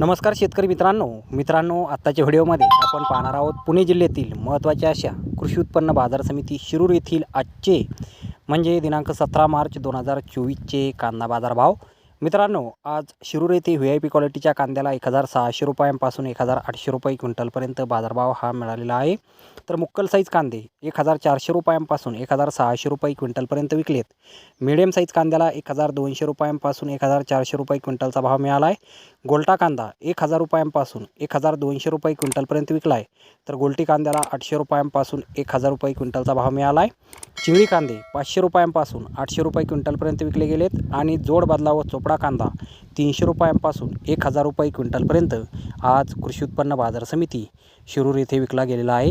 नमस्कार शेतकरी मित्रांनो. मित्रांनो आत्ताच्या व्हिडिओमध्ये आपण पाहणार आहोत पुणे जिल्ह्यातील महत्त्वाच्या अशा कृषी उत्पन्न बाजार समिती शिरूर येथील आजचे म्हणजे दिनांक सतरा मार्च दोन हजार चोवीसचे कांदा बाजारभाव. मित्रांनो आज शिरूर येथे व्ही आय पी क्वालिटीच्या कांद्याला एक हजार सहाशे रुपयांपासून एक हजार आठशे रुपये क्विंटलपर्यंत बाजारभाव हा मिळालेला आहे. तर मुक्कल साईज कांदे एक हजार चारशे रुपयांपासून एक हजार सहाशे रुपये क्विंटलपर्यंत विकलेत. मिडियम साईज कांद्याला एक हजार दोनशे रुपयांपासून एक हजार चारशे रुपये क्विंटलचा भाव मिळाला आहे गोल्टा कांदा एक हजार रुपयांपासून एक हजार दोनशे रुपये क्विंटलपर्यंत विकला आहे तर गोल्टी कांद्याला आठशे रुपयांपासून एक हजार रुपये क्विंटलचा भाव मिळाला आहे चिंगळी कांदे पाचशे रुपयांपासून आठशे रुपये क्विंटलपर्यंत विकले गेलेत आणि जोड बदला व चोपडा कांदा तीनशे रुपयांपासून एक हजार रुपये क्विंटलपर्यंत आज कृषी उत्पन्न बाजार समिती शिरूर येथे विकला गेलेला आहे.